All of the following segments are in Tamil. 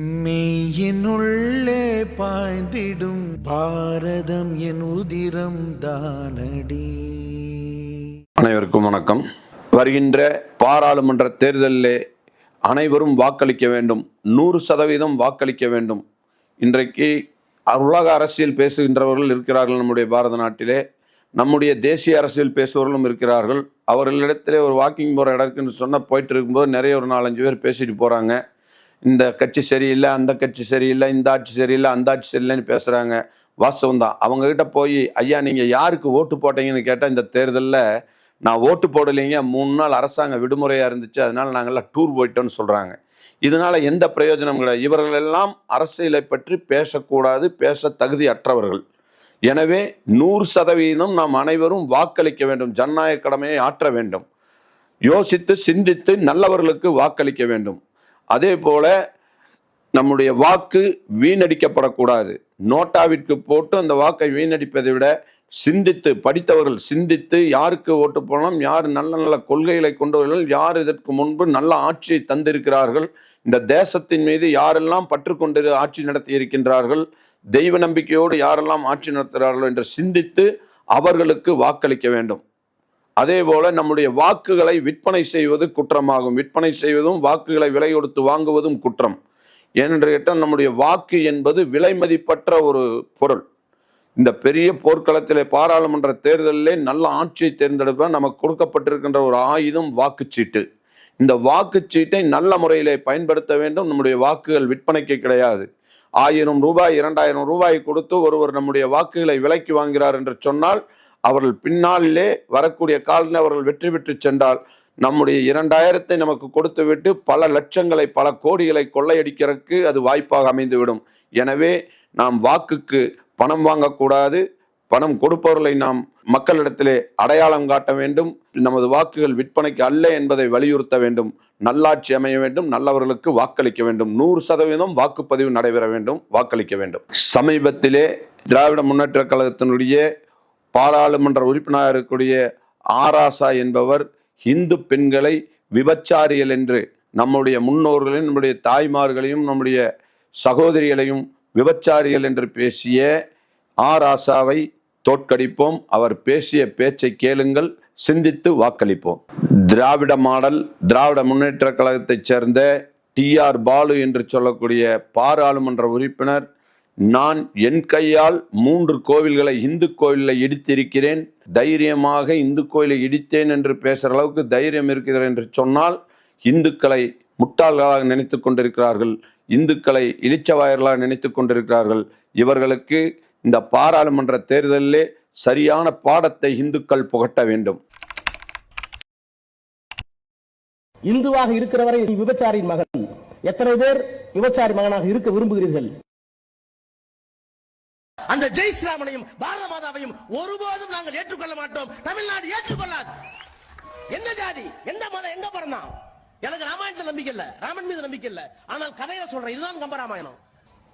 மெய்யினுள்ளே பாய்ந்திடும் பாரதம் என் உதிரம் தானடி. அனைவருக்கும் வணக்கம். வருகின்ற பாராளுமன்ற தேர்தலிலே அனைவரும் வாக்களிக்க வேண்டும். நூறு சதவீதம் வாக்களிக்க வேண்டும். இன்றைக்கு உலக அரசியல் பேசுகின்றவர்கள் இருக்கிறார்கள் நம்முடைய பாரத நாட்டிலே. நம்முடைய தேசிய அரசியல் பேசுபவர்களும் இருக்கிறார்கள். அவர்களிடத்திலே ஒரு வாக்கிங் போகிற இடத்துக்குன்னு சொன்ன போயிட்டு இருக்கும்போது நிறைய ஒரு நாலஞ்சு பேர் பேசிட்டு போகிறாங்க இந்த கட்சி சரியில்லை அந்த கட்சி சரியில்லை இந்த ஆட்சி சரியில்லை அந்த ஆட்சி சரியில்லைன்னு பேசுகிறாங்க வாஸ்தவம் தான் அவங்கக்கிட்ட போய் ஐயா நீங்கள் யாருக்கு ஓட்டு போட்டீங்கன்னு கேட்டால் இந்த தேர்தலில் நான் ஓட்டு போடலைங்க. மூணு நாள் அரசாங்க விடுமுறையாக இருந்துச்சு. அதனால் நாங்கள்லாம் டூர் போயிட்டோன்னு சொல்கிறாங்க இதனால் எந்த பிரயோஜனம் கிடையாது. இவர்கள் எல்லாம் அரசியலை பற்றி பேசக்கூடாது பேச தகுதி அற்றவர்கள் எனவே நூறு சதவீதம் நாம் அனைவரும் வாக்களிக்க வேண்டும். ஜனநாயக கடமையை ஆற்ற வேண்டும். யோசித்து சிந்தித்து நல்லவர்களுக்கு வாக்களிக்க வேண்டும். அதே போல நம்முடைய வாக்கு வீணடிக்கப்படக்கூடாது. நோட்டாவிற்கு போட்டு அந்த வாக்கை வீணடிப்பதை விட சிந்தித்து படித்தவர்கள் சிந்தித்து யாருக்கு ஓட்டு போடலாம் யார் நல்ல நல்ல கொள்கைகளை கொண்டவர்கள் யார் இதற்கு முன்பு நல்ல ஆட்சியை தந்திருக்கிறார்கள் இந்த தேசத்தின் மீது யாரெல்லாம் பற்றுக்கொண்டு ஆட்சி நடத்தி இருக்கின்றார்கள் தெய்வ நம்பிக்கையோடு யாரெல்லாம் ஆட்சி நடத்துகிறார்கள் என்று சிந்தித்து அவர்களுக்கு வாக்களிக்க வேண்டும். அதே போல நம்முடைய வாக்குகளை விற்பனை செய்வது குற்றமாகும். விற்பனை செய்வதும் வாக்குகளை விலை கொடுத்து வாங்குவதும் குற்றம். ஏனென்று கேட்டால் நம்முடைய வாக்கு என்பது விலை மதிப்பற்ற ஒரு பொருள். இந்த பெரிய போர்க்களத்திலே பாராளுமன்ற தேர்தலிலே நல்ல ஆட்சியை தேர்ந்தெடுப்ப நமக்கு கொடுக்கப்பட்டிருக்கின்ற ஒரு ஆயுதம் வாக்குச்சீட்டு. இந்த வாக்குச்சீட்டை நல்ல முறையிலே பயன்படுத்த வேண்டும். நம்முடைய வாக்குகள் விற்பனைக்கு கிடையாது. ஆயிரம் ரூபாய் இரண்டாயிரம் ரூபாய் கொடுத்து ஒருவர் நம்முடைய வாக்குகளை விலைக்கு வாங்கிறார் என்று சொன்னால் அவர்கள் பின்னாலே வரக்கூடிய காலில் அவர்கள் வெற்றி பெற்று சென்றால் நம்முடைய இரண்டாயிரத்தை நமக்கு கொடுத்து விட்டு பல லட்சங்களை பல கோடிகளை கொள்ளையடிக்கிறதுக்கு அது வாய்ப்பாக அமைந்துவிடும். எனவே நாம் வாக்குக்கு பணம் வாங்கக்கூடாது பணம் கொடுப்பவர்களை நாம் மக்களிடத்திலே அடையாளம் காட்ட வேண்டும். நமது வாக்குகள் விற்பனைக்கு அல்ல என்பதை வலியுறுத்த வேண்டும். நல்லாட்சி அமைய வேண்டும். நல்லவர்களுக்கு வாக்களிக்க வேண்டும். நூறு சதவீதம் வாக்குப்பதிவு நடைபெற வேண்டும். வாக்களிக்க வேண்டும். சமீபத்திலே திராவிட முன்னேற்ற கழகத்தினுடைய பாராளுமன்ற உறுப்பினராக இருக்கக்கூடிய ஆராசா என்பவர் இந்து பெண்களை விபச்சாரியல் என்று நம்முடைய முன்னோர்களையும் நம்முடைய தாய்மார்களையும் நம்முடைய சகோதரிகளையும் விபச்சாரிகள் என்று பேசிய ஆராசாவை தோற்கடிப்போம். அவர் பேசிய பேச்சை கேளுங்கள் சிந்தித்து வாக்களிப்போம். திராவிட மாடல் திராவிட முன்னேற்ற கழகத்தைச் சேர்ந்த டி ஆர் பாலு என்று சொல்லக்கூடிய பாராளுமன்ற உறுப்பினர் நான் என் கையால் மூன்று கோவில்களை இந்து கோவிலில் இடித்திருக்கிறேன். தைரியமாக இந்து கோயிலை இடித்தேன் என்று பேசுகிற அளவுக்கு தைரியம் இருக்கிறது என்று சொன்னால் இந்துக்களை முட்டாள்களாக நினைத்து கொண்டிருக்கிறார்கள். இந்துக்களை இளிச்சவாயர்களாக நினைத்து கொண்டிருக்கிறார்கள். இவர்களுக்கு இந்த பாராளுமன்ற தேர்தலிலே சரியான பாடத்தை இந்துக்கள் புகட்ட வேண்டும். இந்துவாக இருக்கிறவரை விபச்சாரியின் மகன். எத்தனை பேர் விபச்சாரி மகனாக இருக்க விரும்புகிறீர்கள்? அந்த ஜெய் ஸ்ரீராமனையும் பாரத மாதாவையும் ஒருபோதும் நாங்கள் ஏற்றுக்கொள்ள மாட்டோம். தமிழ்நாடு ஏற்றுக்கொள்ளாது. என்ன ஜாதி எந்த மதம் எங்க பிறந்தான் எனக்கு ராமாயணத்துல நம்பிக்கை இல்ல. ராமன் மீது நம்பிக்கை இல்ல. ஆனால் கதையில சொல்றேன். இதுதான் கம்பராமாயணம்.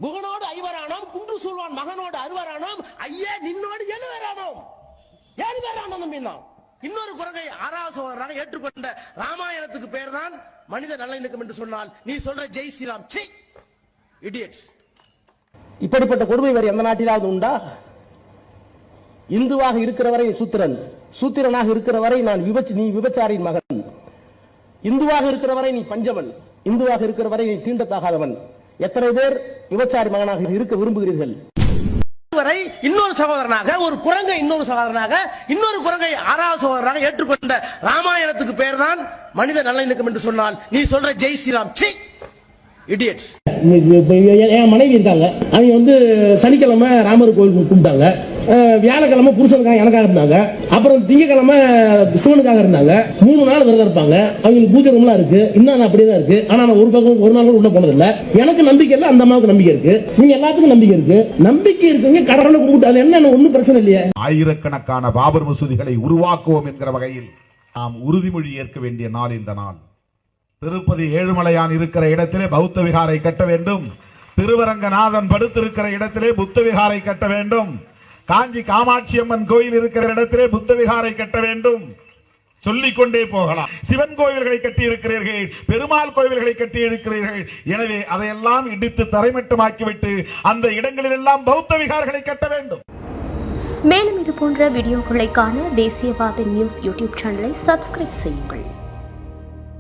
குகனோடு ஐவரானோம் குன்று சொல்வான் மகனோடு அறுவரானோம் ஐயே நின்னோடு எழுவரானோம். ஏழு பேரானோம் நம்பினான் இன்னொரு குரங்கை ஆறாவது ஏற்றுக்கொண்ட ராமாயணத்துக்கு பேர் தான் மனித நல்லிணக்கம் என்று சொன்னால் நீ சொல்ற ஜெய் ஸ்ரீராம். சி இடியட் இப்படிப்பட்ட கொடுமை வேறு எந்த நாட்டிலாவது உண்டா? இந்துவாக இருக்கிறவரை சூத்திரன். சூத்திரனாக இருக்கிறவரை நான் விபச்சி நீ விபச்சாரின் மகன். இந்துவாக இருக்கிறவரை நீ பஞ்சவன். இந்துவாக இருக்கிறவரை நீ தீண்டத்தாகாதவன். எத்தனை பேர் விபச்சாரி மகனாக இருக்க விரும்புகிறீர்கள்? வரை இன்னொரு சகோதரனாக ஒரு குரங்கை இன்னொரு சகோதரனாக இன்னொரு குரங்கை ஆறாவது சகோதரனாக ஏற்றுக்கொண்ட ராமாயணத்துக்கு பேர் தான் மனித நல்லிணக்கம் என்று சொன்னால் நீ சொல்ற ஜெய் ஸ்ரீராம். சி இடியட் என் மனைவி இருக்காங்க. அவங்க வந்து சனிக்கிழமை ராமர் கோயில் கும்பிட்டாங்க. வியாழக்கிழமை புருஷனுக்காக எனக்காக இருந்தாங்க. அப்புறம் திங்கக்கிழமை சிவனுக்காக இருந்தாங்க. மூணு நாள் விரதம் இருப்பாங்க. அவங்களுக்கு பூஜை ரூம்லாம் இருக்கு. இன்னும் அப்படியே தான் இருக்கு. ஆனா நான் ஒரு பக்கம் ஒரு நாள் கூட உள்ள போனதில்லை. எனக்கு நம்பிக்கை இல்லை அந்த அம்மாவுக்கு நம்பிக்கை இருக்கு. நீங்க எல்லாத்துக்கும் நம்பிக்கை இருக்கு. நம்பிக்கை இருக்குங்க கடவுளை கும்பிட்டு அது என்ன ஒன்றும் பிரச்சனை இல்லையே. ஆயிரக்கணக்கான பாபர் மசூதிகளை உருவாக்குவோம் என்கிற வகையில் நாம் உறுதிமொழி ஏற்க வேண்டிய நாள் இந்த நாள். திருப்பதி ஏழுமலையான் இருக்கிற இடத்திலே பௌத்த விகாரை கட்ட வேண்டும். திருவரங்கநாதன் படுத்திருக்கிற இடத்திலே புத்த விகாரை கட்ட வேண்டும். காஞ்சி காமாட்சி அம்மன் கோயில் இருக்கிற இடத்திலே புத்த விகாரை கட்ட வேண்டும். சொல்லிக் கொண்டே போகலாம். சிவன் கோவில்களை கட்டி இருக்கிறீர்கள் பெருமாள் கோவில்களை கட்டி இருக்கிறீர்கள் எனவே அதையெல்லாம் இடித்து தரைமட்டமாக்கிவிட்டு அந்த இடங்களில் எல்லாம் பௌத்த விகார்களை கட்ட வேண்டும். மேலும் இது போன்ற வீடியோக்களை காண தேசியவாத நியூஸ் யூடியூப் சேனலை சப்ஸ்கிரைப் செய்யுங்கள்.